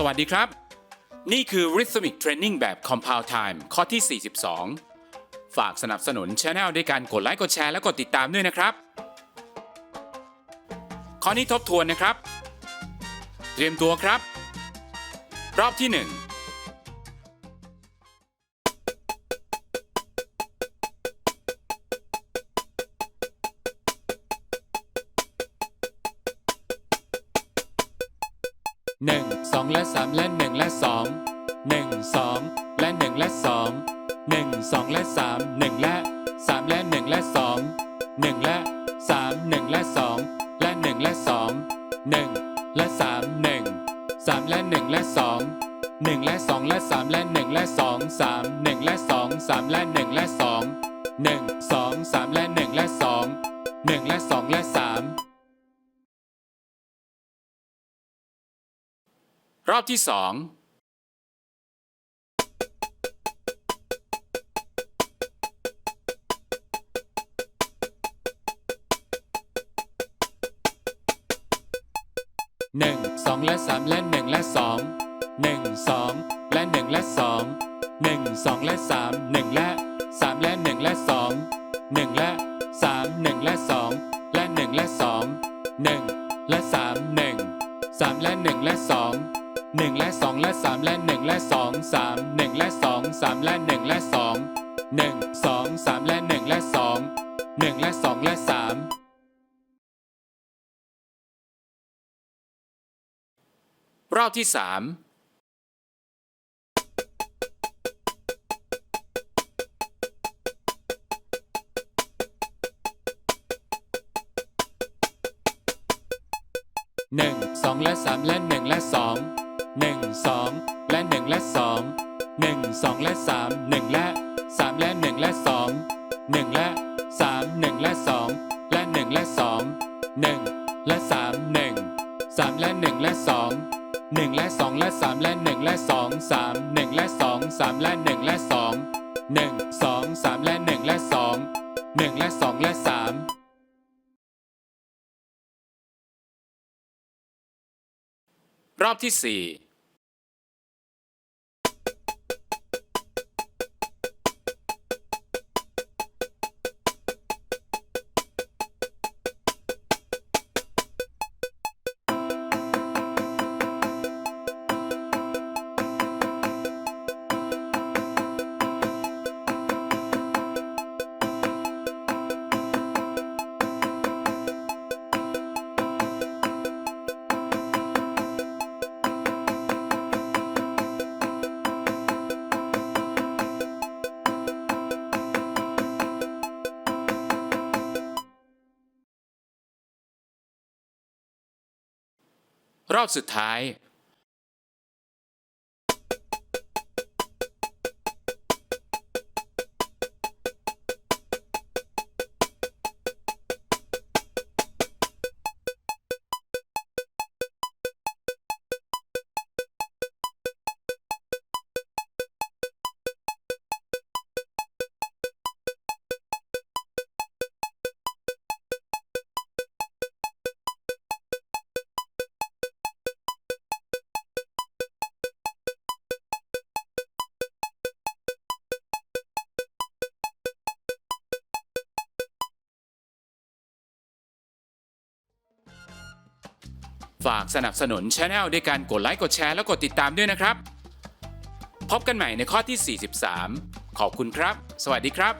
สวัสดีครับ นี่คือ Rhythmic Training แบบ Compound Time ข้อที่ 42 ฝากสนับสนุนช anel ด้วยการกดไลค์กดแชร์และกดติดตามด้วยนะครับ ข้อนี้ทบทวนนะครับ เตรียมตัวครับ รอบที่ 1 หนึ่งสองและสามและหนึ่งและสองหนึ่งสองและหนึ่งและสองหนึ่งสองและสามหนึ่งและสามและหนึ่งและสองหนึ่งและสามหนึ่งและสองและหนึ่งและสองหนึ่งและสามหนึ่งสามและหนึ่งและสองหนึ่งและสองและสามและหนึ่งและสองสามหนึ่งและสองสามและหนึ่งและสองหนึ่งสองสามและหนึ่งและสองหนึ่งและสองและสาม รอบที่สองหนึ่งสองและสามและหนึ่งและสองหนึ่งสองและหนึ่งและสองหนึ่งสองและสามหนึ่งและสามและหนึ่งและสองหนึ่งและสามหนึ่งและสองและหนึ่งและสองหนึ่งและสามหนึ่งสามและหนึ่งและสอง หนึ่งและสองและสามและหนึ่งและสองสามหนึ่งและสองสามและหนึ่งและสองหนึ่งสองสามและหนึ่งและสองหนึ่งและสองและสามรอบที่สามหนึ่งสองและสามและหนึ่งและสอง หนึ่งสองและหนึ่งและสองหนึ่งสองและสามหนึ่งและสามและหนึ่งและสองหนึ่งและสามหนึ่งและสองและหนึ่งและสองหนึ่งและสามหนึ่งสามและหนึ่งและสองหนึ่งและสองและสามและหนึ่งและสองสามหนึ่งและสองสามและหนึ่งและสองหนึ่งสองสามและหนึ่งและสองหนึ่งและสองและสามรอบที่สี่ รอบสุดท้าย ฝากสนับสนุนช anel ด้วยการกดไลค์กดแชร์และกดติดตามด้วยนะครับ พบกันใหม่ในข้อที่ 43 ขอบคุณครับ สวัสดีครับ